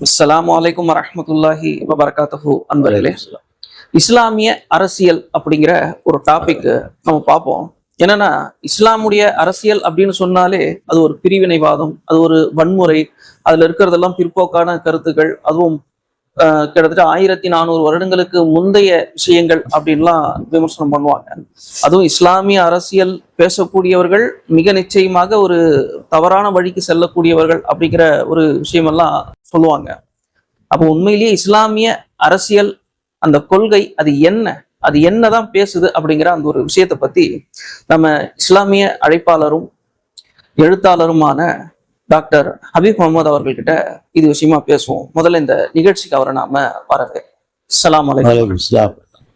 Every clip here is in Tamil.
அஸ்லாம் வலைக்கம் வரமத்துல்லாஹி வபரகாத்துஹு. அன்பர்களே இஸ்லாமிய அரசியல் அப்படிங்கிற ஒரு டாபிக் நம்ம பார்ப்போம். என்னன்னா இஸ்லாமுடைய அரசியல் அப்படின்னு சொன்னாலே அது ஒரு பிரிவினைவாதம் அது ஒரு வன்முறை அதுல இருக்கிறதெல்லாம் பிற்போக்கான கருத்துக்கள் அதுவும் கிட்டத்தட்ட ஆயிரத்தி நானூறு வருடங்களுக்கு முந்தைய விஷயங்கள் அப்படின்லாம் விமர்சனம் பண்ணுவாங்க. அதுவும் இஸ்லாமிய அரசியல் பேசக்கூடியவர்கள் மிக நிச்சயமாக ஒரு தவறான வழிக்கு செல்லக்கூடியவர்கள் அப்படிங்கிற ஒரு விஷயமெல்லாம் சொல்லுவாங்க. அப்போ உண்மையிலேயே இஸ்லாமிய அரசியல் அந்த கொள்கை அது என்ன அது என்னதான் பேசுது அப்படிங்கிற அந்த ஒரு விஷயத்தை பத்தி நம்ம இஸ்லாமிய அழைப்பாளரும் எழுத்தாளருமான டாக்டர் ஹபீப் முகமது அவர்கள்கிட்ட இது விஷயமா பேசுவோம். முதல்ல இந்த நிகழ்ச்சிக்கு அவரை நாம வரவே.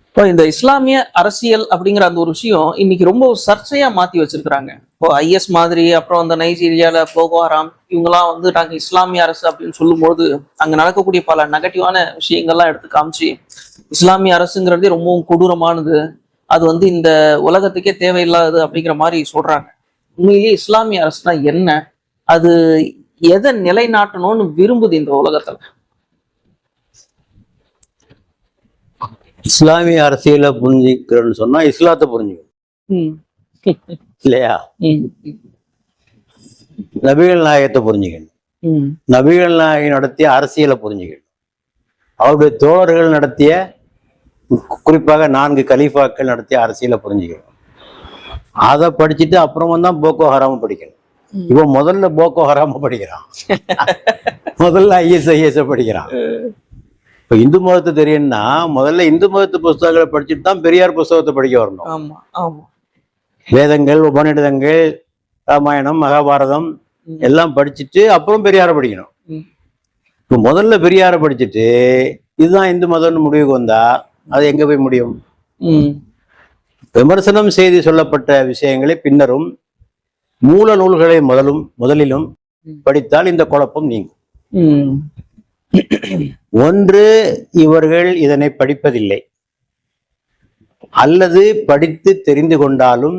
இப்போ இந்த இஸ்லாமிய அரசியல் அப்படிங்கிற அந்த ஒரு விஷயம் இன்னைக்கு ரொம்ப சர்ச்சையா மாத்தி வச்சிருக்கிறாங்க. இப்போ ஐஎஸ் மாதிரி அப்புறம் அந்த நைஜீரியால போகோ ஹராம் இவங்கெல்லாம் வந்து நாங்க இஸ்லாமிய அரசு அப்படின்னு சொல்லும்போது அங்க நடக்கக்கூடிய பல நெகட்டிவான விஷயங்கள்லாம் எடுத்து காமிச்சு இஸ்லாமிய அரசுங்கிறதே ரொம்பவும் கொடூரமானது. அது வந்து இந்த உலகத்துக்கே தேவையில்லாதது அப்படிங்கிற மாதிரி சொல்றாங்க. உண்மையிலேயே இஸ்லாமிய அரசுனா என்ன? அது எதை நிலைநாட்டணும்னு விரும்புது இந்த உலகத்துல இஸ்லாமிய அரசியலை புரிஞ்சுக்கிறேன்னு சொன்னா இஸ்லாத்தை புரிஞ்சுக்கணும். இல்லையா. நபிகள் நாயகத்தை புரிஞ்சுக்கணும். நபிகள் நாயகம் நடத்திய அரசியலை புரிஞ்சுக்கணும் அவருடைய தோழர்கள் நடத்திய குறிப்பாக நான்கு கலீஃபாக்கள் நடத்திய அரசியலை புரிஞ்சுக்கணும் அதை படிச்சுட்டு அப்புறமா தான் போக்கோ ஹராம படிக்கணும். இவன் முதல்ல போக்கோ ஹராம படிக்கிறான். முதல்ல ஐஎஸ் ஐஎஸ் படிக்கிறான். இப்ப இந்து மதத்தை தெரியும்னா முதல்ல இந்து மதத்து புஸ்தகங்களை படிச்சுட்டு தான் பெரியார் புஸ்தகத்தை படிக்க வரணும். வேதங்கள் உபநிடதங்கள் ராமாயணம் மகாபாரதம். எல்லாம் படிச்சுட்டு அப்புறம் பெரியாரை படிக்கணும். இப்போ முதல்ல பெரியாரை படிச்சுட்டு இதுதான் இந்து மதம்னு முடிவுக்கு வந்தா அது எங்க போய் முடியும். விமர்சனம் செய்து சொல்லப்பட்ட விஷயங்களை பின்னரும் மூல நூல்களை முதலும் முதலிலும். படித்தால் இந்த குழப்பம் நீங்கும். ஒன்று இவர்கள் இதனை படிப்பதில்லை அல்லது படித்து தெரிந்து கொண்டாலும்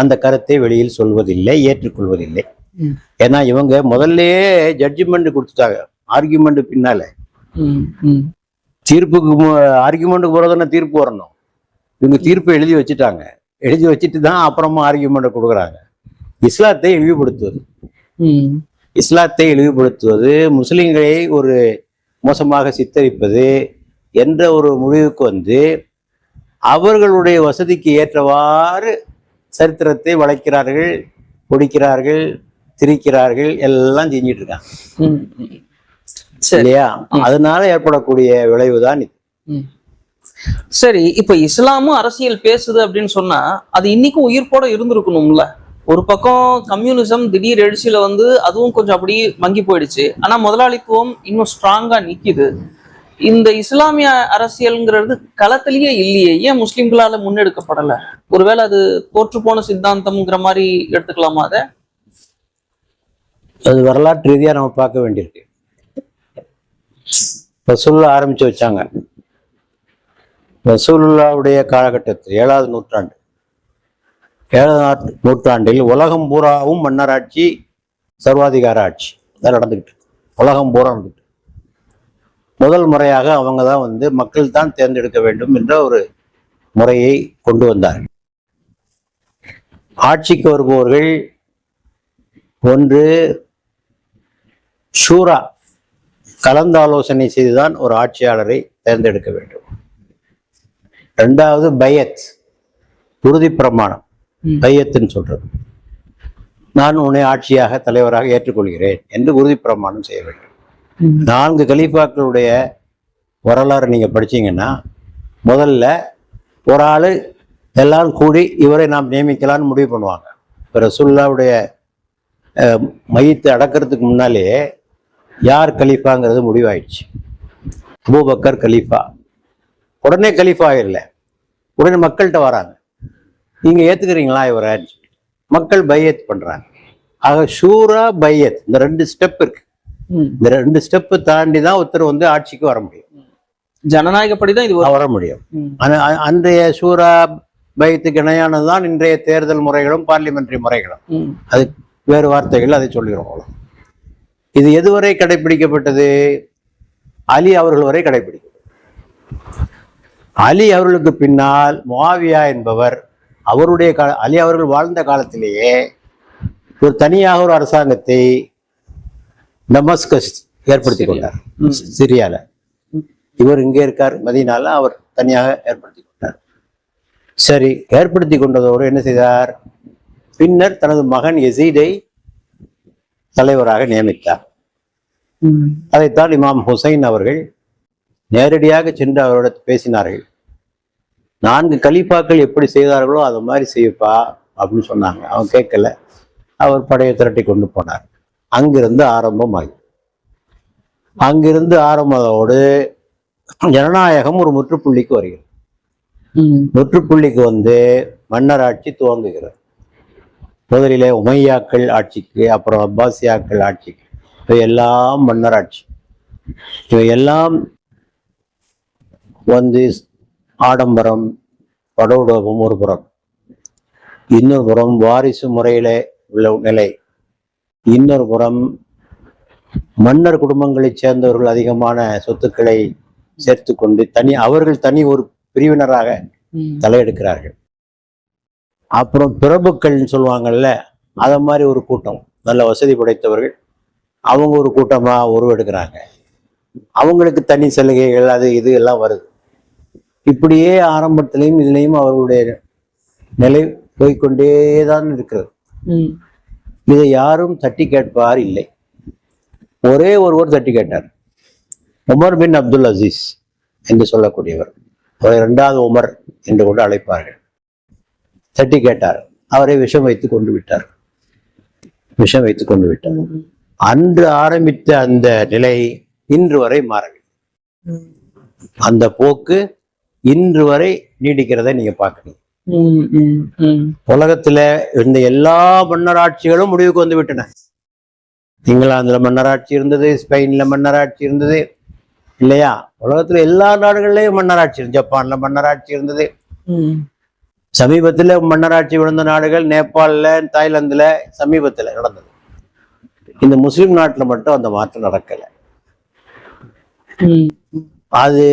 அந்த கருத்தை வெளியில் சொல்வதில்லை ஏற்றுக்கொள்வதில்லை. ஏன்னா இவங்க முதல்லயே ஜட்ஜ்மெண்ட் கொடுத்துட்டாங்க ஆர்கியூமெண்ட் பின்னால. தீர்ப்புக்கு ஆர்கியூமெண்ட்டுக்கு போறதுன்னா தீர்ப்பு வரணும் இவங்க தீர்ப்பை எழுதி வச்சுட்டாங்க எழுதி வச்சுட்டு தான் அப்புறமா ஆர்கியூமெண்ட் கொடுக்குறாங்க இஸ்லாத்தை இழிவுபடுத்துவது. இஸ்லாத்தை இழிவுபடுத்துவது முஸ்லிம்களை ஒரு மோசமாக சித்தரிப்பது என்ற ஒரு முடிவுக்கு வந்து அவர்களுடைய வசதிக்கு ஏற்றவாறு சரித்திரத்தை வளைக்கிறார்கள் பொடிக்கிறார்கள் திரிக்கிறார்கள் எல்லாம் செஞ்சிட்டு இருக்காங்க ம். ம். சரி இல்லையா ம். அதனால ஏற்படக்கூடிய விளைவுதான் இது. சரி இப்ப இஸ்லாமும் அரசியல் பேசுது அப்படின்னு சொன்னா அது இன்னைக்கும் உயிர்ப்போட இருந்திருக்கணும்ல ஒரு பக்கம் கம்யூனிசம் திடீர் எழுச்சியில வந்து அதுவும் கொஞ்சம் அப்படி மங்கி போயிடுச்சு. ஆனா முதலாளித்துவம் இன்னும் ஸ்ட்ராங்கா நிக்குது. இந்த இஸ்லாமிய அரசியல்ங்கிறது களத்திலேயே இல்லையே. ஏன் முஸ்லிம்களால முன்னெடுக்கப்படல? ஒருவேளை அது தோற்று போன சித்தாந்தம்ங்கிற மாதிரி எடுத்துக்கலாமா அதை? அது வரலாற்று ரீதியா நம்ம பார்க்க வேண்டியிருக்கு. ரசூல்லா ஆரம்பிச்சு வச்சாங்க. ரசூலுல்லாவுடைய காலகட்டத்தில் ஏழாவது நூற்றாண்டு. ஏழாம் நூற்றாண்டில் உலகம் பூராவும் மன்னராட்சி சர்வாதிகார ஆட்சி. தான் நடந்துக்கிட்டு உலகம் பூரா நடந்துக்கிட்டு முதல் முறையாக அவங்க தான் வந்து மக்கள் தான் தேர்ந்தெடுக்க வேண்டும் என்ற ஒரு முறையை கொண்டு வந்தார்கள். ஆட்சிக்கு வருபவர்கள் ஒன்று ஷூரா கலந்தாலோசனை செய்துதான் ஒரு ஆட்சியாளரை தேர்ந்தெடுக்க வேண்டும். ரெண்டாவது பயத் உறுதி பிரமாணம். ம். பையத்துன்னு சொல்றது. நான் உன்னை ஆட்சியாக தலைவராக ஏற்றுக்கொள்கிறேன் என்று உறுதி பிரமாணம் செய்ய வேண்டும். நான்கு கலீஃபாக்களுடைய வரலாறு நீங்க படிச்சீங்கன்னா முதல்ல ஒரு ஆளு எல்லாரும் கூடி இவரை நாம் நியமிக்கலாம்னு முடிவு பண்ணுவாங்க. இப்போ ரசுல்லாவுடைய மையத்தை அடக்கிறதுக்கு முன்னாலேயே யார் கலீஃபாங்கிறது முடிவாயிடுச்சு. அபூபக்கர் கலீஃபா. உடனே கலீஃபா இல்லை உடனே மக்கள்கிட்ட வராங்க. நீங்க ஏத்துக்கிறீங்களா இவரை? மக்கள் பையத் பண்றாங்க. ஆக ஷூரா பையத். இந்த ரெண்டு ஸ்டெப் இருக்கு. இந்த ரெண்டு ஸ்டெப் தாண்டி தான் ஒருத்தர் வந்து ஆட்சிக்கு வர முடியும். ஜனநாயகப்படிதான் இது வரும். வர முடியும். அன்றைய சூரா பயத்துக்கு இணையானதுதான் இன்றைய தேர்தல் முறைகளும் பார்லிமெண்டரி முறைகளும். அது வேறு வார்த்தைகள் அதை சொல்கிறோம். இது எதுவரை கடைபிடிக்கப்பட்டது அலி அவர்கள் வரை கடைபிடிக்கும் அலி அவர்களுக்கு பின்னால் முஆவியா என்பவர் அவருடைய கால அலி அவர்கள் வாழ்ந்த காலத்திலேயே ஒரு தனியாக ஒரு அரசாங்கத்தை டமஸ்கஸ் ஏற்படுத்தி கொண்டார். சிரியால. இவர் இங்கே இருக்கார் மதியனால அவர் தனியாக ஏற்படுத்தி கொண்டார். சரி ஏற்படுத்தி கொண்டதோடு என்ன செய்தார்? பின்னர் தனது மகன் எசீதை தலைவராக நியமித்தார். அதைத்தான் இமாம் ஹுசைன் அவர்கள் நேரடியாக சென்று அவரோட பேசினார்கள். நான்கு கலிஃபாக்கள் எப்படி செய்தார்களோ அது மாதிரி செய்யப்பா அப்படின்னு சொன்னாங்க. அவன் கேட்கல. அவர் படையை திரட்டி கொண்டு போனார். அங்கிருந்து ஆரம்பமாகி அங்கிருந்து ஆரம்பத்தோடு ஜனநாயகம் ஒரு முற்றுப்புள்ளிக்கு வருகிறது. முற்றுப்புள்ளிக்கு வந்து மன்னராட்சி துவங்குகிறது. முதலிலே உமையாக்கள் ஆட்சிக்கு அப்புறம் அப்பாசியாக்கள் ஆட்சிக்கு. இவை எல்லாம் மன்னராட்சி இவை எல்லாம் வந்து ஆடம்பரம் படோடோபம் ஒரு புறம். இன்னொரு புறம் வாரிசு முறையில உள்ள நிலை. இன்னொரு புறம் மன்னர் குடும்பங்களைச் சேர்ந்தவர்கள் அதிகமான சொத்துக்களை சேர்த்து கொண்டு தனி அவர்கள் தனி ஒரு பிரிவினராக. தலையெடுக்கிறார்கள். அப்புறம் பிரபுக்கள்னு சொல்லுவாங்கல்ல அத மாதிரி ஒரு கூட்டம். நல்ல வசதி படைத்தவர்கள். அவங்க ஒரு கூட்டமா உருவெடுக்கிறாங்க. அவங்களுக்கு தனி சலுகைகள் அது இது எல்லாம் வருது. இப்படியே ஆரம்பத்திலையும் இதுலேயும் அவர்களுடைய நிலை போய்க்கொண்டே தான் இருக்கிறது. இதை யாரும் தட்டி கேட்பார் இல்லை. ஒரே ஒருவர் தட்டி கேட்டார். உமர் பின் அப்துல் அசீஸ் என்று சொல்லக்கூடியவர். அவரை இரண்டாவது உமர் என்று கொண்டு அழைப்பார்கள். தட்டி கேட்டார். அவரை விஷம் வைத்து கொண்டு விட்டார். விஷம் வைத்து கொண்டு விட்டார். அன்று ஆரம்பித்த அந்த நிலை இன்று வரை மாறவில்லை. அந்த போக்கு இன்று வரை நீடிக்கிறதை நீங்க. ம். உலகத்துல இருந்த எல்லா மன்னராட்சிகளும் முடிவுக்கு வந்து விட்டன இங்கிலாந்துல மன்னராட்சி இருந்தது ஸ்பெயின்ல மன்னராட்சி இருந்தது இல்லையா உலகத்துல எல்லா நாடுகள்லயும் மன்னராட்சி ஜப்பான்ல மன்னராட்சி இருந்தது. சமீபத்துல மன்னராட்சி விழுந்த நாடுகள் நேபாளில் தாய்லாந்துல சமீபத்துல நடந்தது இந்த முஸ்லிம் நாட்டுல மட்டும் அந்த மாற்றம் நடக்கல. அது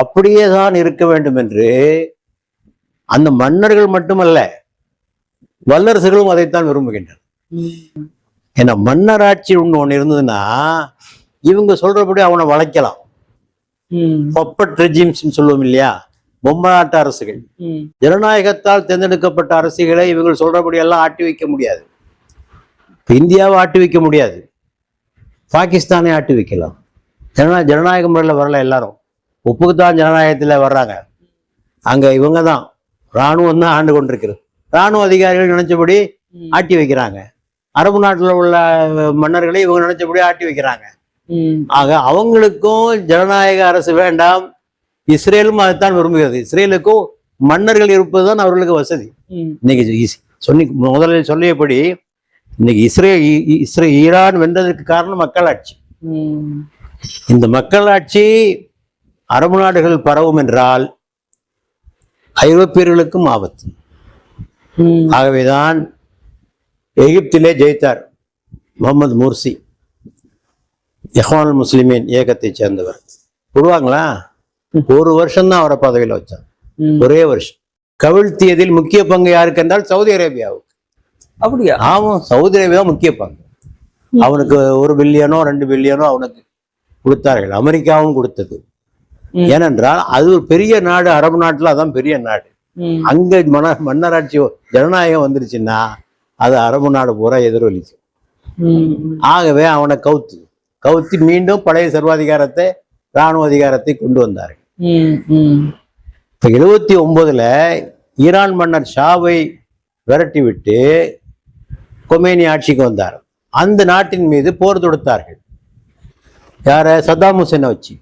அப்படியே தான் இருக்க வேண்டும் என்று அந்த மன்னர்கள் மட்டுமல்ல வல்லரசுகளும் அதைத்தான் விரும்புகின்றனர். ஏன்னா மன்னராட்சி ஒன்று ஒன்று இருந்ததுன்னா இவங்க சொல்றபடி அவனை வளைக்கலாம். பப்பட் ரெஜிம்ஸ் சொல்லுவோம் இல்லையா? பொம்மநாட்டு அரசுகள். ஜனநாயகத்தால் தேர்ந்தெடுக்கப்பட்ட அரசுகளை இவங்க சொல்றபடி எல்லாம் ஆட்டி வைக்க முடியாது. இந்தியாவை ஆட்டி வைக்க முடியாது. பாகிஸ்தானை ஆட்டி வைக்கலாம். ஜனநா ஜனநாயக முறையில் வரல எல்லாரும். உப்புக்குத்தான் ஜனநாயகத்தில் வர்றாங்க. அங்க இவங்க தான் இராணுவம் தான் ஆண்டு கொண்டிருக்கிறது. இராணுவ அதிகாரிகள் நினைச்சபடி. ஆட்டி வைக்கிறாங்க. அரபு நாட்டில் உள்ள மன்னர்களை இவங்க நினைச்சபடி ஆட்டி வைக்கிறாங்க. ஆக அவங்களுக்கும் ஜனநாயக அரசு வேண்டாம். இஸ்ரேலும் அதைத்தான் விரும்புகிறது. இஸ்ரேலுக்கும் மன்னர்கள் இருப்பதுதான் அவர்களுக்கு வசதி. இன்னைக்கு சொன்னி முதலில் சொல்லியபடி இன்னைக்கு இஸ்ரே இஸ்ரே ஈரான் வென்றதற்கு காரணம் மக்களாட்சி. இந்த மக்களாட்சி அரபு நாடுகள் பரவும் என்றால் ஐரோப்பியர்களுக்கும் ஆபத்து. ஆகவேதான் எகிப்திலே ஜெயித்தார் முகமது முர்சி இஹ்வானுல் முஸ்லிமீன் இயக்கத்தைச் சேர்ந்தவர். விடுவாங்களா ஒரு வருஷம் தான் அவரை பதவியில் வச்சார். ஒரே வருஷம். கவிழ்த்தியதில் முக்கிய பங்கு யாருக்கு என்றால் சவுதி அரேபியாவுக்கு. அப்படியா? ஆமாம் சவுதி அரேபியா முக்கிய பங்கு. அவனுக்கு ஒரு பில்லியனோ ரெண்டு பில்லியனோ அவனுக்கு கொடுத்தார்கள். அமெரிக்காவும் கொடுத்தது. ஏனென்றால் அது ஒரு பெரிய நாடு அரபு நாட்டுல அதான் பெரிய நாடு. அங்க மன மன்னராட்சி ஜனநாயகம் வந்துருச்சுன்னா அது அரபு நாடு பூரா எதிரொலிக்கும் ம். ஆகவே அவனை கவுத்து கவுத்தி மீண்டும் பழைய சர்வாதிகாரத்தை இராணுவ அதிகாரத்தை கொண்டு வந்தார்கள். இப்ப எழுபத்தி ஒன்பதுல ஈரான் மன்னர் ஷாவை விரட்டி விட்டு கொமேனி ஆட்சிக்கு வந்தார் அந்த நாட்டின் மீது போர் தொடுத்தார்கள் யார சத்தாம் ஹுசேனை வச்சு.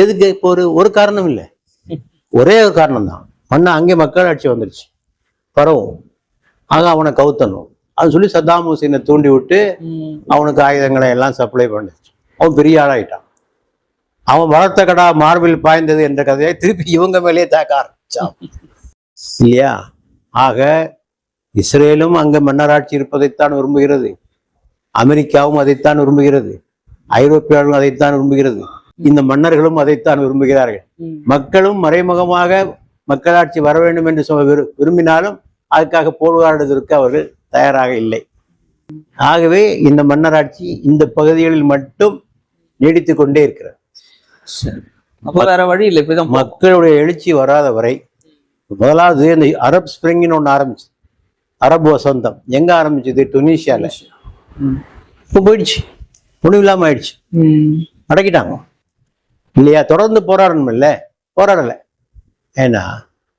எதுக்கு? இப்போ ஒரு ஒரு காரணம் இல்லை. ஒரே ஒரு காரணம் தான் மன்ன அங்கே மக்களாட்சி வந்துருச்சு. பரவும். ஆக அவனை கவுத்தணும். அது சொல்லி சத்தாம் ஹுசேனை தூண்டி விட்டு. அவனுக்கு ஆயுதங்களை எல்லாம் சப்ளை பண்ணிச்சு. அவன் பெரிய ஆளாயிட்டான். அவன் வளர்த்த கடா மார்பில் பாய்ந்தது என்ற கதையை திருப்பி இவங்க மேலேயே தாக்க ஆரம்பிச்சான். இல்லையா? ஆக இஸ்ரேலும் அங்க மன்னராட்சி இருப்பதைத்தான் விரும்புகிறது. அமெரிக்காவும் அதைத்தான் விரும்புகிறது. ஐரோப்பியாவும் அதைத்தான் விரும்புகிறது. இந்த மன்னர்களும் அதைத்தான் விரும்புகிறார்கள். மக்களும் மறைமுகமாக மக்களாட்சி வர வேண்டும் என்று விரும்பினாலும் அதுக்காக போராடுவதற்கு அவர்கள் தயாராக இல்லை. ஆகவே இந்த மன்னராட்சி இந்த பகுதிகளில் மட்டும் நீடித்துக் கொண்டே இருக்கிறது. வேற வழி இல்லை இப்படிதான் போ- மக்களுடைய எழுச்சி வராத வரை முதலாவது இந்த அரப் ஸ்பிரிங்னு ஒன்று ஆரம்பிச்சு. அரபு வசந்தம். எங்க ஆரம்பிச்சது? டுனிஷியால ம். இப்போ போயிடுச்சு. இல்லாம ஆயிடுச்சு. அடக்கிட்டாங்க. இல்லையா? தொடர்ந்து போராடணும் இல்ல போராடலை. ஏன்னா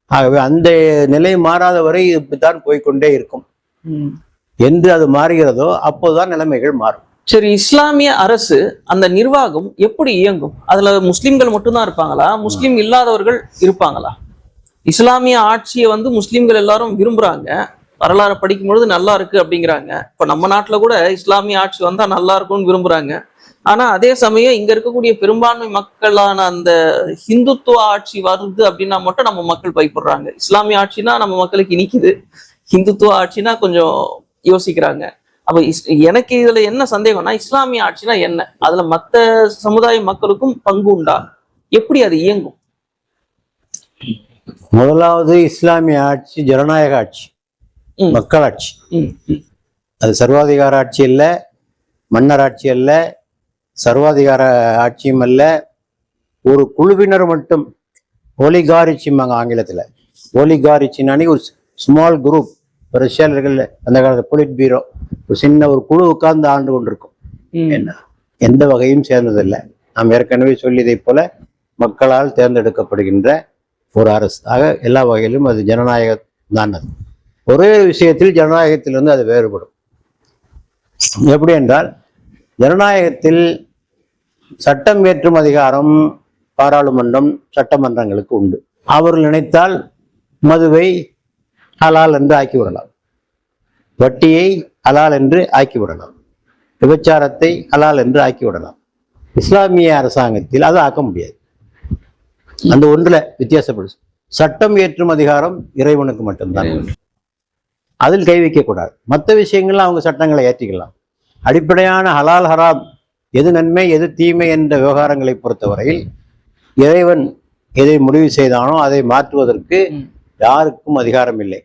ஆகவே அந்த நிலை மாறாத வரை இப்படித்தான் போய்க்கொண்டே இருக்கும். ம். என்று அது மாறுகிறதோ அப்போதுதான் நிலைமைகள் மாறும். சரி இஸ்லாமிய அரசு அந்த நிர்வாகம் எப்படி இயங்கும்? அதுல முஸ்லிம்கள் மட்டும்தான் இருப்பாங்களா? முஸ்லிம் இல்லாதவர்கள் இருப்பாங்களா? இஸ்லாமிய ஆட்சியை வந்து முஸ்லிம்கள் எல்லாரும் விரும்புறாங்க. வரலாறு படிக்கும் பொழுது நல்லா இருக்கு அப்படிங்கிறாங்க. இப்ப நம்ம நாட்டுல கூட இஸ்லாமிய ஆட்சி வந்தா நல்லா இருக்கும்னு விரும்புறாங்க. ஆனா அதே சமயம் இங்க இருக்கக்கூடிய பெரும்பான்மை மக்களான அந்த ஹிந்துத்துவ ஆட்சி வருது அப்படின்னா மட்டும் நம்ம மக்கள் பயப்படுறாங்க. இஸ்லாமிய ஆட்சினா நம்ம மக்களுக்கு இனிக்குது. ஹிந்துத்துவ ஆட்சினா கொஞ்சம் யோசிக்கிறாங்க. அப்ப எனக்கு இதுல என்ன சந்தேகம்னா இஸ்லாமிய ஆட்சினா என்ன? அதுல மத்த சமுதாய மக்களுக்கும் பங்கு உண்டா? எப்படி அது இயங்கும்? முதலாவது இஸ்லாமிய ஆட்சி ஜனநாயக ஆட்சி. மக்களாட்சி. அது சர்வாதிகார ஆட்சி அல்ல மன்னர் ஆட்சி அல்ல சர்வாதிகார ஆட்சியும் அல்ல ஒரு குழுவினர் மட்டும் ஒலிகாரிச்சிம்பாங்க ஆங்கிலத்தில். ஒலிகாரிச்சின்னு ஒரு ஸ்மால் குரூப் ரஷ்யாவில் அந்த காலத்தில் பொலிட் பீரோ ஒரு சின்ன ஒரு குழு உட்கார்ந்து ஆண்டு கொண்டிருக்கும். என்ன? எந்த வகையும் சேர்ந்ததில்லை. நாம் ஏற்கனவே சொல்லியதைப் போல மக்களால் தேர்ந்தெடுக்கப்படுகின்ற ஒரு அரசு. ஆக எல்லா வகையிலும் அது ஜனநாயகம் தான் அது. ஒரே விஷயத்தில் ஜனநாயகத்திலிருந்து அது வேறுபடும். எப்படி என்றால் ஜனநாயகத்தில் சட்டம் இயற்றும் அதிகாரம் பாராளுமன்றம் சட்டமன்றங்களுக்கு உண்டு. அவர்கள் நினைத்தால் மதுவை ஹலால் என்று ஆக்கிவிடலாம். வட்டியை ஹலால் என்று ஆக்கிவிடலாம். விபச்சாரத்தை ஹலால் என்று ஆக்கிவிடலாம். இஸ்லாமிய அரசாங்கத்தில் அதை ஆக்க முடியாது. அந்த ஒன்றுல வித்தியாசப்படும் சட்டம் இயற்றும் அதிகாரம் இறைவனுக்கு மட்டும்தான். அதில் கை வைக்கக்கூடாது. மற்ற விஷயங்கள்ல அவங்க சட்டங்களை ஏற்றிக்கலாம். அடிப்படையான ஹலால் ஹராம் எது நன்மை எது தீமை என்ற விவகாரங்களை பொறுத்தவரையில் இறைவன் எதை முடிவு செய்தானோ அதை மாற்றுவதற்கு. யாருக்கும் அதிகாரம் இல்லை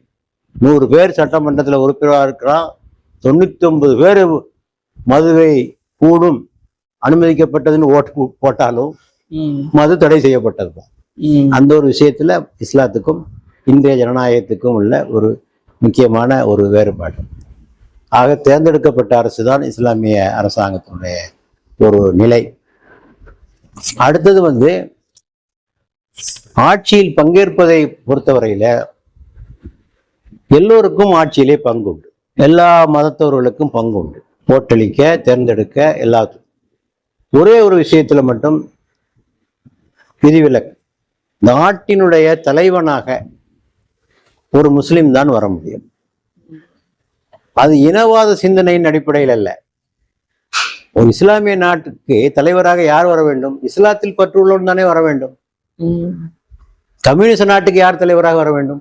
நூறு பேர் சட்டமன்றத்தில் உறுப்பினராக இருக்கிறான் தொண்ணூத்தி ஒன்பது பேர் மதுவை கூடும் அனுமதிக்கப்பட்டதுன்னு ஓட்டு போட்டாலும் மது தடை செய்யப்பட்டது தான். அந்த ஒரு விஷயத்துல இஸ்லாத்துக்கும் இந்திய ஜனநாயகத்துக்கும் உள்ள ஒரு முக்கியமான ஒரு வேறுபாடு ஆக தேர்ந்தெடுக்கப்பட்ட அரசு தான் இஸ்லாமிய அரசாங்கத்தினுடைய ஒரு நிலை. அடுத்தது வந்து ஆட்சியில் பங்கேற்பதை பொறுத்தவரையில எல்லோருக்கும் ஆட்சியிலே பங்கு உண்டு எல்லா மதத்தவர்களுக்கும் பங்கு உண்டு ஓட்டளிக்க தேர்ந்தெடுக்க எல்லாத்துக்கும். ஒரே ஒரு விஷயத்துல மட்டும் விதிவிலக்கு. நாட்டினுடைய தலைவனாக ஒரு முஸ்லீம் தான் வர முடியும். அது இனவாத சிந்தனையின் அடிப்படையில் அல்ல. ஒரு இஸ்லாமிய நாட்டுக்கு தலைவராக யார் வர வேண்டும்? இஸ்லாத்தில் பற்றுள்ளவன் தானே வர வேண்டும். ம். கம்யூனிச நாட்டுக்கு யார் தலைவராக வர வேண்டும்?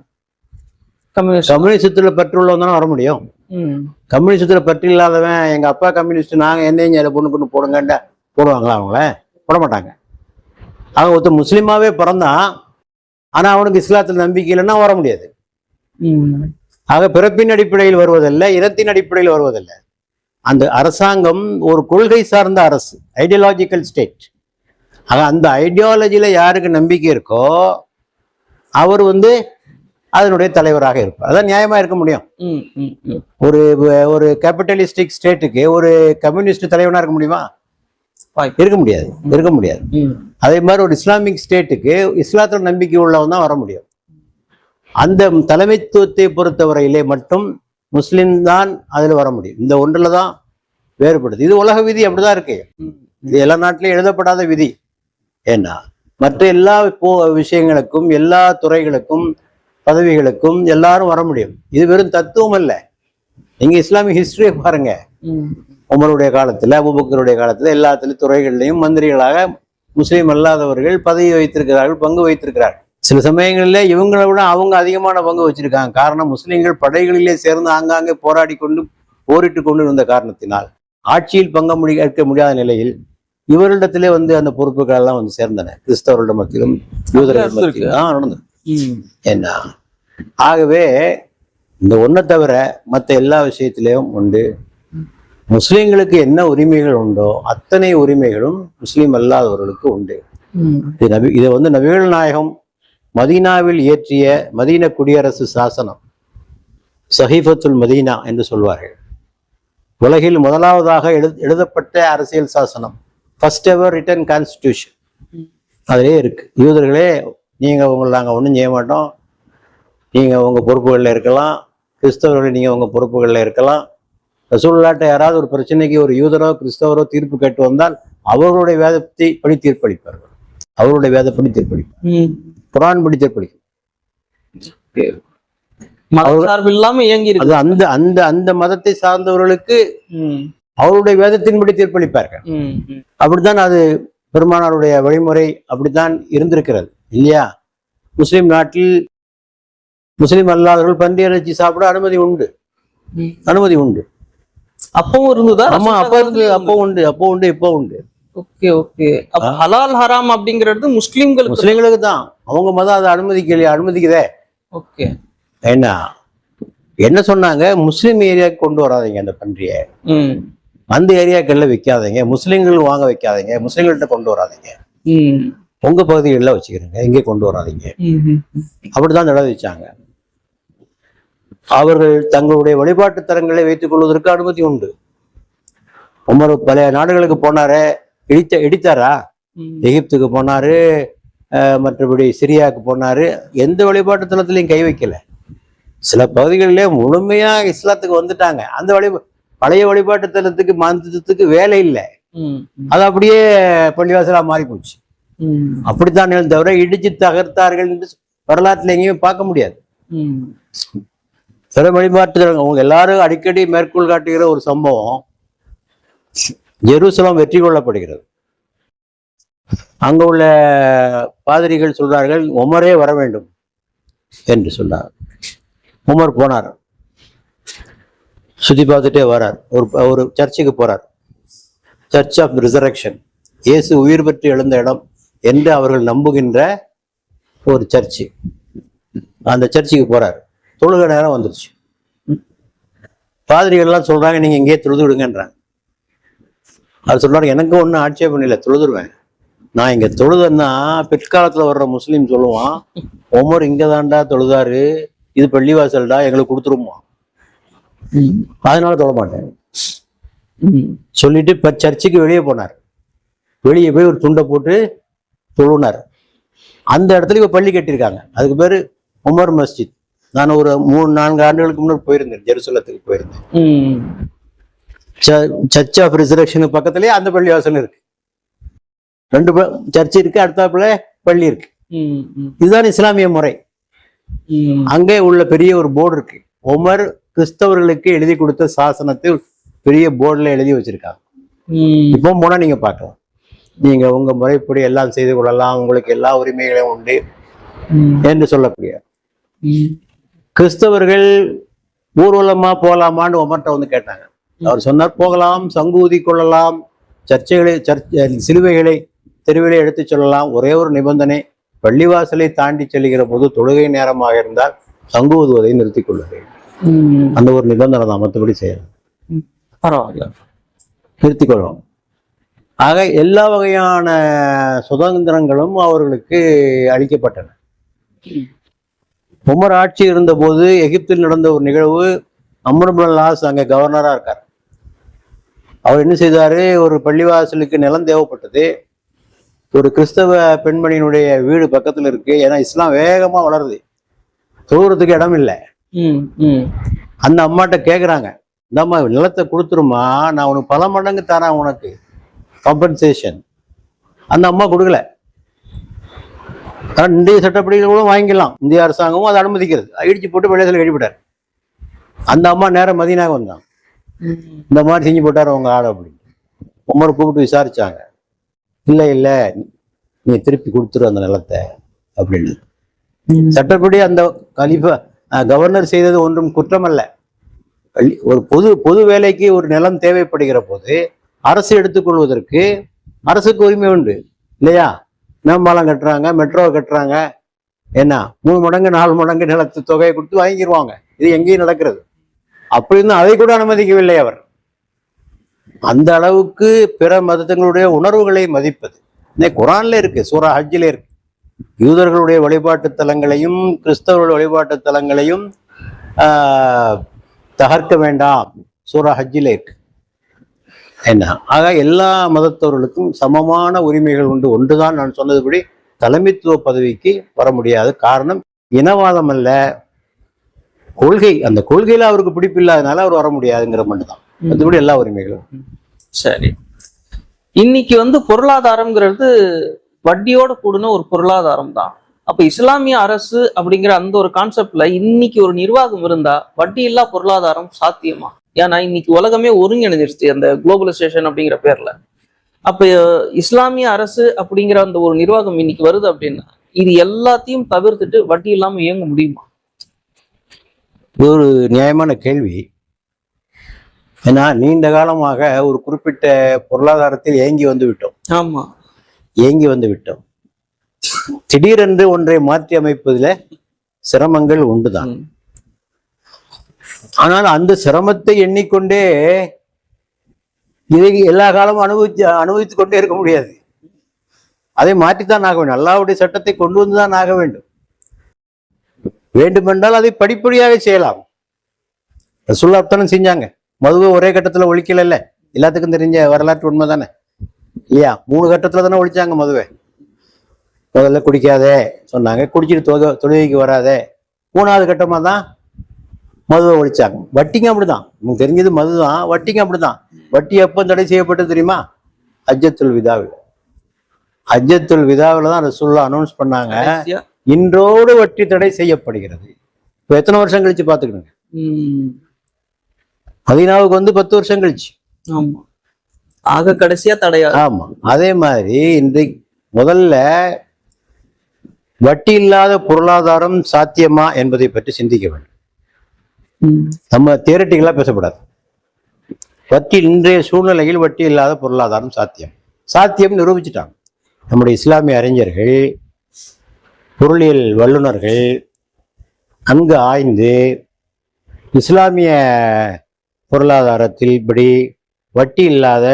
கம்யூனிஸ்ட். கம்யூனிசத்துல பற்றுள்ளவன் தானே வர முடியும். ம். கம்யூனிசத்துல பற்று இல்லாதவன் எங்க அப்பா கம்யூனிஸ்ட் நாங்க என்னையும் அதை பொண்ணு பொண்ணு போடுங்கண்டா போடுவாங்களா அவங்கள? போட மாட்டாங்க அவன் ஒருத்தன் முஸ்லீமாவே பிறந்தான் ஆனா அவனுக்கு இஸ்லாத்துல நம்பிக்கை இல்லைன்னா வர முடியாது. ஆக பிறப்பின் அடிப்படையில் வருவதல்ல இனத்தின் அடிப்படையில் வருவதல்ல. அந்த அரசாங்கம் ஒரு கொள்கை சார்ந்த அரசு ஐடியாலஜிக்கல் ஸ்டேட் ஆக அந்த ஐடியாலஜியில யாருக்கு நம்பிக்கை இருக்கோ அவர் வந்து அதனுடைய தலைவராக இருப்பார். அதான் நியாயமா இருக்க முடியும். ஒரு ஒரு கேபிட்டலிஸ்டிக் ஸ்டேட்டுக்கு ஒரு கம்யூனிஸ்ட் தலைவனா இருக்க முடியுமா. இருக்க முடியாது. இருக்க முடியாது. அதே மாதிரி ஒரு இஸ்லாமிக் ஸ்டேட்டுக்கு இஸ்லாத்துல நம்பிக்கை உள்ளவன் தான் வர முடியும். அந்த தலைமைத்துவத்தை பொறுத்தவரையிலே மட்டும் முஸ்லிம் தான் அதில் வர முடியும். இந்த ஒன்றில் தான் வேறுபடுது. இது உலக விதி அப்படிதான் இருக்கு. இது எல்லா நாட்டிலையும் எழுதப்படாத விதி. ஏன்னா மற்ற எல்லா போ விஷயங்களுக்கும் எல்லா துறைகளுக்கும் பதவிகளுக்கும் எல்லாரும் வர முடியும். இது வெறும் தத்துவம் அல்ல. நீங்க இஸ்லாமிக் ஹிஸ்டரியை பாருங்க. உமருடைய காலத்துல அபுபக்கருடைய காலத்துல எல்லாத்துல துறைகள்லையும் மந்திரிகளாக முஸ்லீம் அல்லாதவர்கள் பதவி வைத்திருக்கிறார்கள் பங்கு வைத்திருக்கிறார்கள் சில சமயங்களிலே இவங்களை விட அவங்க அதிகமான பங்கு வச்சிருக்காங்க. காரணம் முஸ்லிம்கள் படைகளிலே சேர்ந்து ஆங்காங்கே போராடி கொண்டு போரிட்டு கொண்டு இருந்த காரணத்தினால் ஆட்சியில் பங்க முடி இருக்க முடியாத நிலையில் இவரிடத்திலே வந்து அந்த பொறுப்புகள் எல்லாம் வந்து சேர்ந்தன. கிறிஸ்தவர்களிடம் மத்தியிலும் யூதர்கள் இருந்திருக்கு. மத்தியிலும். ஆ நடந்தது ம். என்ன? ஆகவே இந்த ஒன்றை தவிர மற்ற எல்லா விஷயத்திலையும் உண்டு. முஸ்லிம்களுக்கு என்ன உரிமைகள் உண்டோ அத்தனை உரிமைகளும் முஸ்லிம் அல்லாதவர்களுக்கு உண்டு. இது நபி இதை வந்து நபிகள் நாயகம் மதீனாவில் இயற்றிய மதீன குடியரசு சாசனம் சஹீஃபத்துல் மதீனா என்று சொல்வார்கள். உலகில் முதலாவதாக எழு எழுதப்பட்ட அரசியல் சாசனம் ஃபர்ஸ்ட் எவர் ரிட்டன் கான்ஸ்டியூஷன் அதிலே இருக்கு. யூதர்களே நீங்க உங்களை நாங்கள் ஒன்றும் செய்ய மாட்டோம். நீங்க உங்க பொறுப்புகளில் இருக்கலாம். கிறிஸ்தவர்கள் நீங்க உங்க பொறுப்புகளில் இருக்கலாம். ரசூல்லாட்ட யாராவது ஒரு பிரச்சனைக்கு ஒரு யூதரோ கிறிஸ்தவரோ தீர்ப்பு கேட்டு வந்தால் அவர்களுடைய வேதத்தை படி தீர்ப்பளிப்பார்கள். அவருடைய வேதப்படி தீர்ப்பளிப்பார் குரான் படி தீர்ப்பளிக்கும் மத சார்பு இல்லாம இயங்கி இருக்கு அது அந்த அந்த அந்த மதத்தை சார்ந்தவர்களுக்கு. அவருடைய வேதத்தின்படி தீர்ப்பளிப்பார்கள். அப்படித்தான் அது பெருமானாருடைய வழிமுறை அப்படித்தான் இருந்திருக்கிறது இல்லையா? முஸ்லிம் நாட்டில் முஸ்லிம் அல்லாதவர்கள் பன்றி இறைச்சி சாப்பிட அனுமதி உண்டு. அனுமதி உண்டு. அப்பவும் இருந்ததா ஆமா அப்ப இருந்து அப்போ உண்டு அப்போ உண்டு இப்போ உண்டு. Okay okay. ஹலால் ஹராம் அப்படிங்கிறது முஸ்லிம்களுக்கு முஸ்லிம்களுக்கு தான். அவங்க மதம் அதை அனுமதிக்கலையா அனுமதிக்குதே ஓகே. என்ன? என்ன சொன்னாங்க? முஸ்லிம் ஏரியாவுக்கு கொண்டு வராதீங்க அந்த பன்றியை. அந்த ஏரியாக்கள்ல விற்காதீங்க முஸ்லிம்கள் வாங்க வைக்காதீங்க. முஸ்லிம்கள்ட்ட கொண்டு வராதீங்க. உங்க பகுதிகளில் வச்சுக்கிறீங்க. இங்கே கொண்டு வராதீங்க. தடை வச்சாங்க. அவர்கள் தங்களுடைய வழிபாட்டு தலங்களை வைத்துக் கொள்வதற்கு அனுமதி உண்டு. உமர் பல நாடுகளுக்கு போனாரே. இடித்த இடித்தாரா. எகிப்துக்கு போனாரு மற்றபடி சிரியாவுக்கு போனாரு. எந்த வழிபாட்டு தலத்திலையும் கை வைக்கல. சில பகுதிகளிலே முழுமையா இஸ்லாத்துக்கு வந்துட்டாங்க. அந்த வழி பழைய வழிபாட்டு தலத்துக்கு மந்தத்துக்கு வேலை இல்லை. அது அப்படியே பள்ளிவாசலா மாறி போச்சு அப்படித்தான் தவிர இடிச்சு தகர்த்தார்கள் என்று வரலாற்றுல எங்கேயும் பார்க்க முடியாது. சில வழிபாட்டு அவங்க எல்லாரும் அடிக்கடி மேற்கோள் காட்டுகிற ஒரு சம்பவம். ஜெருசலம் வெற்றி கொள்ளப்படுகிறது. அங்க உள்ள பாதிரிகள் சொல்றார்கள் உமரே வர வேண்டும் என்று சொன்னார். உமர் போனார். சுத்தி பார்த்துட்டே வரார். ஒரு ஒரு சர்ச்சுக்கு போறார். சர்ச் ஆஃப் ரிசரக்ஷன் இயேசு உயிர் பெற்று எழுந்த இடம் என்று அவர்கள் நம்புகின்ற ஒரு சர்ச்சு. அந்த சர்ச்சுக்கு போறார். தொழுக நேரம் வந்துருச்சு. பாதிரிகள்லாம் சொல்றாங்க நீங்க இங்கேயே தொழுது விடுங்கன்றாங்க. அவர் சொல்றாரு எனக்கு ஒன்றும் ஆட்சேபம் இல்லை தொழுதுருவேன். நான் இங்க தொழுதன்னா பிற்காலத்துல வர்ற முஸ்லீம் சொல்லுவான் ஒமர் இங்க தாண்டா தொழுதாரு இது பள்ளிவாசல்டா எங்களுக்கு கொடுத்துருமா. அதனால தொழ மாட்டேன். சொல்லிட்டு இப்ப சர்ச்சுக்கு வெளியே போனார். வெளியே போய் ஒரு துண்டை போட்டு தொழுனார். அந்த இடத்துல இப்ப பள்ளி கட்டியிருக்காங்க. அதுக்கு பேரு உமர் மஸ்ஜித். நான் ஒரு மூணு நான்கு ஆண்டுகளுக்கு முன்னாடி போயிருந்தேன் ஜெருசலத்துக்கு போயிருந்தேன். சர்ச் ஆஃப் ரிசரக்ஷனுக்கு பக்கத்துலயே அந்த பள்ளி வாசல் இருக்கு. ரெண்டு சர்ச் இருக்கு அடுத்தாப்புல பள்ளி இருக்கு. இதுதான் இஸ்லாமிய முறை. அங்கே உள்ள பெரிய ஒரு போர்டு இருக்கு. உமர் கிறிஸ்தவர்களுக்கு எழுதி கொடுத்த சாசனத்தை பெரிய போர்டுல எழுதி வச்சிருக்காங்க. இப்போ போனா நீங்க பார்க்கலாம். நீங்க உங்க முறைப்படி எல்லாம் செய்து கொள்ளலாம். உங்களுக்கு எல்லா உரிமைகளும் உண்டு. என்று சொல்லக்கூடிய. கிறிஸ்தவர்கள் ஊர்வலமா போலாமான்னு உமர்ட்ட வந்து கேட்டாங்க. அவர் சொன்னார் போகலாம் சங்கூதி கொள்ளலாம் சர்ச்சைகளை சர்ச்சை சிலுவைகளை தெருவிலே எடுத்துச் சொல்லலாம். ஒரே ஒரு நிபந்தனை பள்ளிவாசலை தாண்டி செல்கிற போது தொழுகை நேரமாக இருந்தால் சங்கூதுவதை நிறுத்திக் கொள்ள வேண்டும். ம். அந்த ஒரு நிபந்தனை தான் மற்றபடி செய்யலாம் பரவாயில்ல. நிறுத்திக் கொள்ளும் ஆக எல்லா வகையான சுதந்திரங்களும் அவர்களுக்கு அளிக்கப்பட்டன. உமர் ஆட்சி இருந்தபோது எகிப்தில் நடந்த ஒரு நிகழ்வு அம்ருபுல் லாஸ் அங்க கவர்னரா இருக்கார். அவர் என்ன செய்தாரு? ஒரு பள்ளிவாசலுக்கு நிலம் தேவைப்பட்டது. ஒரு கிறிஸ்தவ பெண்மணியினுடைய வீடு பக்கத்துல இருக்கு. ஏன்னா இஸ்லாம் வேகமா வளருது. தொழுறதுக்கு இடம் இல்லை. ம், ம். அந்த அம்மாட்ட கேக்குறாங்க. இந்தாம்மா நிலத்தை கொடுத்துருமா நான் உனக்கு பல மடங்கு தரேன் உனக்கு. காம்பன்சேஷன் அந்த அம்மா கொடுக்கல. ஆனா இந்திய சட்டப்படி கூட வாங்கிக்கலாம். இந்திய அரசாங்கமும் அதை அனுமதிக்கிறது. இடிச்சு போட்டு வெள்ளத்தில் கழிப்பிட்டார் அந்த அம்மா நேரம் மதினாக வந்தான். இந்த மாதிரி செஞ்சு போட்டார் உங்க ஆள் அப்படின்னு உமர் கூப்பிட்டு விசாரிச்சாங்க. இல்லை இல்லை நீ திருப்பி கொடுத்துரு அந்த நிலத்தை அப்படின்னு. சட்டப்படி அந்த கலிஃபா கவர்னர் செய்தது ஒன்றும் குற்றமல்ல. கல்லி- ஒரு பொது பொது வேலைக்கு ஒரு நிலம் தேவைப்படுகிற போது அரசு எடுத்துக்கொள்வதற்கு அரசுக்கு உரிமை உண்டு. இல்லையா? மேம்பாலம் கட்டுறாங்க மெட்ரோ கட்டுறாங்க. என்ன? மூணு மடங்கு நாலு மடங்கு நிலத்து தொகையை கொடுத்து வாங்கிடுவாங்க இது எங்கேயும் நடக்கிறது. அப்படி இருந்தும் அதை கூட அனுமதிக்கவில்லை அவர். அந்த அளவுக்கு பிற மதத்தங்களுடைய உணர்வுகளை மதிப்பது. இன்னைக்கு குரான்ல இருக்கு சூரா ஹஜ்ஜில இருக்கு. யூதர்களுடைய வழிபாட்டு தலங்களையும் கிறிஸ்தவர்களுடைய வழிபாட்டு தலங்களையும் ஆஹ், தகர்க்க வேண்டாம். சூரா ஹஜ்ஜில இருக்கு. என்ன? ஆக எல்லா மதத்தவர்களுக்கும் சமமான உரிமைகள் உண்டு. ஒன்றுதான் நான் சொன்னதுபடி தலைமைத்துவ பதவிக்கு வர முடியாது. காரணம் இனவாதம் அல்ல. கொள்கை அந்த கொள்கையில அவருக்கு பிடிப்பு இல்லாதனால அவர் வர முடியாதுங்கிற மட்டும்தான். மற்றபடி எல்லா உரிமைகளும். சரி. இன்னைக்கு வந்து பொருளாதாரம்ங்கிறது வட்டியோட கூடின ஒரு பொருளாதாரம் தான் அப்ப இஸ்லாமிய அரசு அப்படிங்கிற அந்த ஒரு கான்செப்ட்ல இன்னைக்கு ஒரு நிர்வாகம் இருந்தா வட்டி இல்லா பொருளாதாரம் சாத்தியமா? ஏன்னா இன்னைக்கு உலகமே ஒருங்கிணைஞ்சிருச்சு அந்த குளோபலைசேஷன் அப்படிங்கிற பேர்ல. அப்ப இஸ்லாமிய அரசு அப்படிங்கிற அந்த ஒரு நிர்வாகம் இன்னைக்கு வருது அப்படின்னா இது எல்லாத்தையும் தவிர்த்துட்டு வட்டி இல்லாம இயங்க முடியுமா? இது ஒரு நியாயமான கேள்வி. ஏன்னா நீண்ட காலமாக ஒரு குறிப்பிட்ட பொருளாதாரத்தில் ஏங்கி வந்து விட்டோம். ஆமா. ஏங்கி வந்து விட்டோம். திடீரென்று ஒன்றை மாற்றி அமைப்பதில் சிரமங்கள் உண்டுதான். ஆனால் அந்த சிரமத்தை எண்ணிக்கொண்டே இதை எல்லா காலமும் அனுபவிச்சு அனுபவித்துக் கொண்டே இருக்க முடியாது. அதை மாற்றித்தான் ஆக வேண்டும். அல்லாவுடைய சட்டத்தை கொண்டு வந்துதான் ஆக வேண்டும். வேண்டுமென்றால் அதை படிப்படியாக செய்யலாம். ரசுல்லா செஞ்சாங்க. மதுவை ஒரே கட்டத்தில் ஒழிக்கல எல்லாத்துக்கும் தெரிஞ்ச வரலாற்று உண்மை தானே இல்லையா? மூணு கட்டத்தில் தானே ஒழிச்சாங்க மதுவை. முதல்ல குடிக்காதே சொன்னாங்க. குடிச்சிட்டு தொகை தொழுகைக்கு வராதே. மூணாவது கட்டமாக தான் மதுவை ஒழிச்சாங்க. வட்டிங்க அப்படிதான். உங்களுக்கு தெரிஞ்சது மதுதான் வட்டிங்க அப்படிதான். வட்டி எப்போ தடை செய்யப்பட்டது தெரியுமா? அஜத்துல் விதாவில். அஜத்துல் விதாவில் தான் ரசூல்லா அனௌன்ஸ் பண்ணாங்க. இன்றோடு வட்டி தடை செய்யப்படுகிறது. இப்போ எத்தனை வருஷம் கழிச்சு பார்த்துக்கிடுங்க ம், மதீனாவுக்கு வந்து பத்து வருஷம் கழிச்சு. ஆமா. ஆக கடைசியா தடையா ஆமா. அதே மாதிரி இன்றைக்கு முதல்ல வட்டி இல்லாத பொருளாதாரம் சாத்தியமா என்பதை பற்றி சிந்திக்க வேண்டும். நம்ம தியரட்டிக்கலா பேசக்கூடாது வட்டி இன்றைய சூழ்நிலையில் வட்டி இல்லாத பொருளாதாரம் சாத்தியம். சாத்தியம் நிரூபிச்சிட்டாங்க. நம்முடைய இஸ்லாமிய அறிஞர்கள் பொருளியல் வல்லுநர்கள் நன்கு ஆய்ந்து இஸ்லாமிய பொருளாதாரத்தில் இப்படி வட்டி இல்லாத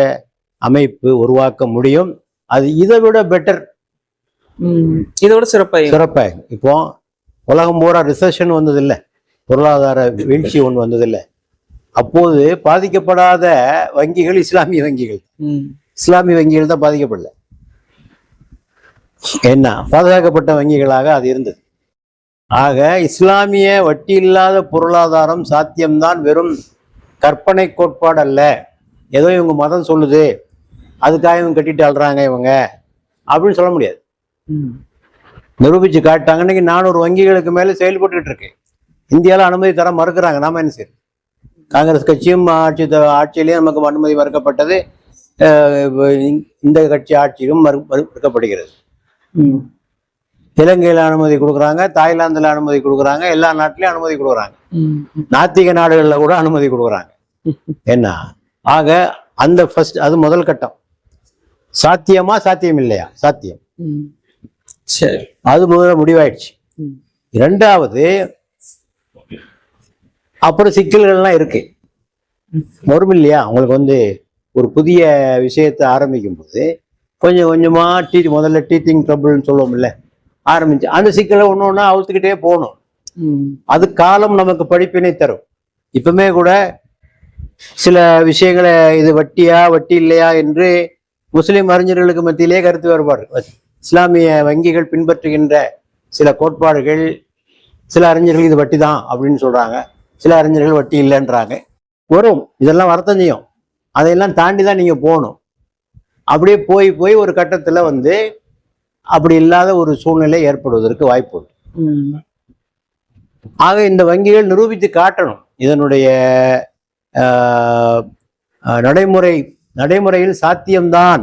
அமைப்பு உருவாக்க முடியும். அது இதை விட பெட்டர். இதோட சிறப்பா சிறப்பாக இப்போ உலகம் பூரா ரிசெஷன் வந்ததில்லை. பொருளாதார வீழ்ச்சி ஒன்று வந்ததில்லை. அப்போது பாதிக்கப்படாத வங்கிகள் இஸ்லாமிய வங்கிகள். இஸ்லாமிய வங்கிகள் தான் பாதிக்கப்படல. என்ன? பாதுகாக்கப்பட்ட வங்கிகளாக அது இருந்தது. ஆக இஸ்லாமிய வட்டி இல்லாத பொருளாதாரம் சாத்தியம்தான் வெறும் கற்பனை கோட்பாடு அல்ல. ஏதோ இவங்க மதம் சொல்லுது அதுக்காக இவங்க கட்டிட்டு அழுறாங்க இவங்க அப்படின்னு சொல்ல முடியாது. நிரூபிச்சு காட்டாங்க இன்னைக்கு நானூறு வங்கிகளுக்கு மேல செயல்பட்டுக்கிட்டு இருக்கு. இந்தியாவில் அனுமதி தர மறுக்கிறாங்க. நாம என்ன செய்யறது? காங்கிரஸ் கட்சியும் ஆட்சி ஆட்சியிலேயே நமக்கு அனுமதி மறுக்கப்பட்டது. இந்த கட்சி ஆட்சியும் மறு மறுக்கப்படுகிறது. இலங்கையில் அனுமதி கொடுக்குறாங்க தாய்லாந்துல அனுமதி கொடுக்குறாங்க எல்லா நாட்டிலையும் அனுமதி கொடுக்குறாங்க. நாத்திக நாடுகளில் கூட அனுமதி கொடுக்குறாங்க. என்ன? ஆக அந்த ஃபர்ஸ்ட் அது முதல் கட்டம். சாத்தியமா சாத்தியம் இல்லையா? சாத்தியம். சரி. அது முதல்ல முடிவாயிடுச்சு. ம். இரண்டாவது அப்புறம் சிக்கல்கள்லாம் இருக்கு. வரும் இல்லையா? உங்களுக்கு வந்து ஒரு புதிய விஷயத்தை ஆரம்பிக்கும் போது கொஞ்சம் கொஞ்சமா டீ முதல்ல டீச்சிங் ட்ரபிள்னு சொல்லுவோம்ல ஆரம்பிச்சு. அந்த சிக்கலை ஒன்று ஒன்றா அவுத்துக்கிட்டே போகணும். அது காலம் நமக்கு படிப்பினை தரும். இப்பவுமே கூட சில விஷயங்களை இது வட்டியா வட்டி இல்லையா என்று முஸ்லிம் அறிஞர்களுக்கு மத்தியிலே கருத்து வேறுபாடு. இஸ்லாமிய வங்கிகள் பின்பற்றுகின்ற சில கோட்பாடுகள் சில அறிஞர்கள் இது வட்டி தான் அப்படின்னு சொல்றாங்க. சில அறிஞர்கள் வட்டி இல்லைன்றாங்க. வரும். இதெல்லாம் வரத்தான் செய்யும் அதையெல்லாம் தாண்டி தான் நீங்க போகணும். அப்படியே போய் போய் ஒரு கட்டத்துல வந்து அப்படி இல்லாத ஒரு சூழ்நிலை ஏற்படுவதற்கு வாய்ப்பு உண்டு. ஆக இந்த வங்கிகள் நிரூபித்து காட்டணும். இதனுடைய நடைமுறை நடைமுறையில் சாத்தியம்தான்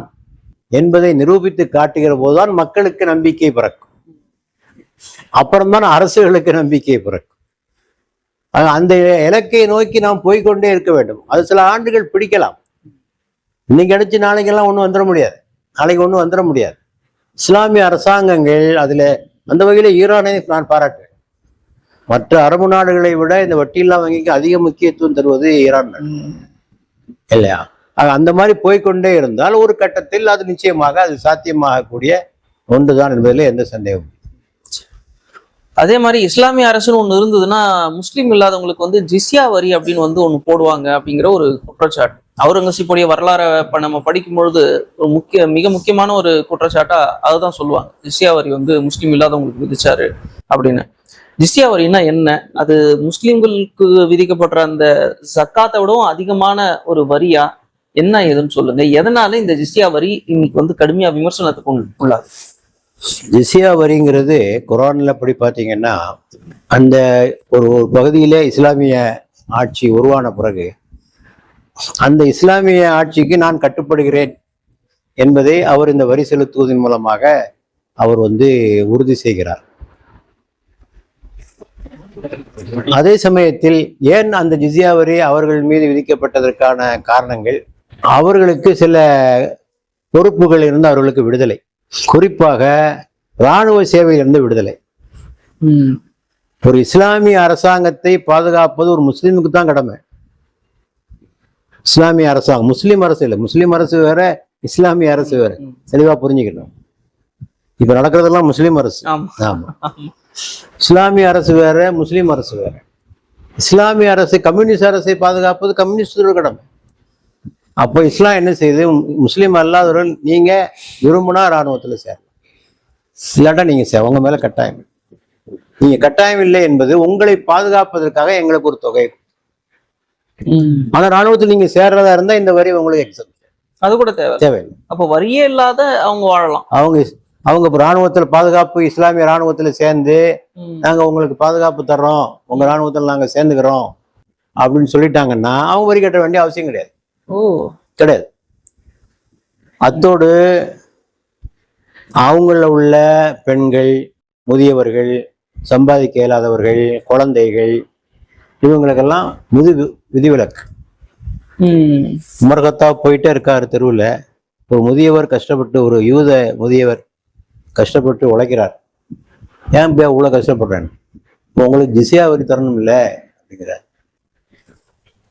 என்பதை நிரூபித்து காட்டுகிற போதுதான் மக்களுக்கு நம்பிக்கை பிறக்கும். அப்புறம்தான் அரசுகளுக்கு நம்பிக்கை பிறக்கும். அந்த இலக்கை நோக்கி நாம் போய்க்கொண்டே இருக்க வேண்டும். அது சில ஆண்டுகள் பிடிக்கலாம். இன்னைக்கு அடிச்சு நாளைக்கெல்லாம் ஒன்றும் வந்துட முடியாது. நாளைக்கு ஒன்றும் வந்துட முடியாது. இஸ்லாமிய அரசாங்கங்கள் அதில் அந்த வகையில் ஈரானை நான் பாராட்டுவேன் மற்ற அரபு நாடுகளை விட இந்த வட்டியில்லா வங்கிக்கு அதிக முக்கியத்துவம் தருவது ஈரான் இல்லையா? அந்த மாதிரி போய்க்கொண்டே இருந்தால் ஒரு கட்டத்தில் அது நிச்சயமாக அது சாத்தியமாகக்கூடிய ஒன்றுதான் என்பதில் எந்த சந்தேகம் அதே மாதிரி இஸ்லாமிய அரசுன்னு ஒன்று இருந்ததுன்னா முஸ்லீம் இல்லாதவங்களுக்கு வந்து ஜிஸ்யா வரி அப்படின்னு வந்து ஒன்று போடுவாங்க அப்படிங்கிற ஒரு குற்றச்சாட்டு. அவுரங்கசீப்புடைய வரலாறை இப்ப நம்ம படிக்கும் பொழுது ஒரு முக்கிய மிக முக்கியமான ஒரு குற்றச்சாட்டா அதுதான் சொல்லுவாங்க. ஜிஸ்யா வரி வந்து முஸ்லீம் இல்லாதவங்களுக்கு விதிச்சாரு அப்படின்னு. ஜிஸ்யா வரின்னா என்ன? அது முஸ்லீம்களுக்கு விதிக்கப்படுற அந்த சக்காத்தை விடவும் அதிகமான ஒரு வரியா? என்ன ஏதுன்னு சொல்லுங்க. எதனால இந்த ஜிஸ்யா வரி இன்னைக்கு வந்து கடுமையா விமர்சனத்துக்கு உள்ளாது ஜிஸ்யா வரிங்கிறது குரான்ல அப்படி பார்த்தீங்கன்னா அந்த ஒரு ஒரு பகுதியிலே இஸ்லாமிய ஆட்சி உருவான பிறகு அந்த இஸ்லாமிய ஆட்சிக்கு நான் கட்டுப்படுகிறேன் என்பதை அவர் இந்த வரி செலுத்துவதன் மூலமாக அவர் வந்து உறுதி செய்கிறார். அதே சமயத்தில் ஏன் அந்த ஜிசியா வரி அவர்கள் மீது விதிக்கப்பட்டதற்கான காரணங்கள்? அவர்களுக்கு சில பொறுப்புகள் இருந்து அவர்களுக்கு விடுதலை. குறிப்பாக இராணுவ சேவையிலிருந்து விடுதலை. ஒரு இஸ்லாமிய அரசாங்கத்தை பாதுகாப்பது ஒரு முஸ்லீமுக்கு தான் கடமை. இஸ்லாமிய அரசாங்கம் முஸ்லீம் அரசு இல்லை. முஸ்லீம் அரசு வேற இஸ்லாமிய அரசு வேற. தெளிவா புரிஞ்சுக்கணும். இப்ப நடக்கிறதெல்லாம் முஸ்லீம் அரசு. ஆமா. ஆமா. இஸ்லாமிய அரசு வேற முஸ்லீம் அரசு வேற. இஸ்லாமிய அரசு கம்யூனிஸ்ட் அரசை பாதுகாப்பது கம்யூனிஸ்டோட கடமை. அப்போ இஸ்லாம் என்ன செய்யுது? முஸ்லீம் அல்லாதவர்கள் நீங்க விரும்பினா ராணுவத்துல சேரலாம். இல்லாட்டா நீங்க சே உங்க மேல கட்டாயம். நீங்க கட்டாயம் இல்லை என்பது உங்களை பாதுகாப்பதற்காக எங்களுக்கு ஒரு தொகை. ஆனா ராணுவத்தில் நீங்க சேர்றதா இருந்தா இந்த வரி உங்களுக்கு எக்ஸப்ட் அது கூட தேவை. தேவையில்லை. அப்ப வரியே இல்லாத அவங்க வாழலாம். அவங்க அவங்க இப்ப ராணுவத்துல பாதுகாப்பு இஸ்லாமிய ராணுவத்துல சேர்ந்து நாங்க உங்களுக்கு பாதுகாப்பு தர்றோம். உங்க ராணுவத்துல நாங்க சேர்ந்துக்கிறோம். அப்படின்னு சொல்லிட்டாங்கன்னா அவங்க வரி கட்ட வேண்டிய அவசியம் கிடையாது. ஓ. கிடையாது. அத்தோடு அவங்கள உள்ள பெண்கள் முதியவர்கள் சம்பாதிக்க இயலாதவர்கள் குழந்தைகள் இவங்களுக்கெல்லாம் விதி விதிவிலக்கு. உமர்கத்தா போயிட்டே இருக்காரு தெருவில். ஒரு முதியவர் கஷ்டப்பட்டு ஒரு யூத முதியவர் கஷ்டப்பட்டு உழைக்கிறார். ஏன் இப்ப இவ்வளோ கஷ்டப்படுறேன் இப்போ உங்களுக்கு ஜிசியா வரி தரணும் இல்லை? அப்படிங்கிறார்.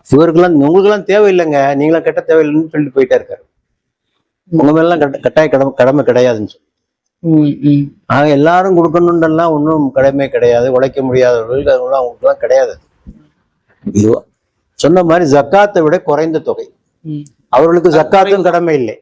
இவருக்கெல்லாம் உங்களுக்கெல்லாம் தேவையில்லைங்க. நீங்களாம் கட்ட தேவையில்லைன்னு சொல்லிட்டு போயிட்டே இருக்காரு. உங்க மேலாம் கட்ட கட்டாய கடமை கடமை கிடையாதுன்னு சொல்லி. ஆக எல்லாரும் கொடுக்கணுன்றெல்லாம் ஒன்றும் கடமை கிடையாது. உழைக்க முடியாதவர்களுக்கு அதெல்லாம் அவங்களுக்குலாம் கிடையாது. சொன்ன மாதிரி ஜக்காத்தை விட குறைந்த தொகை. அவர்களுக்கு ஜக்காத்தும் கடமை இல்லை.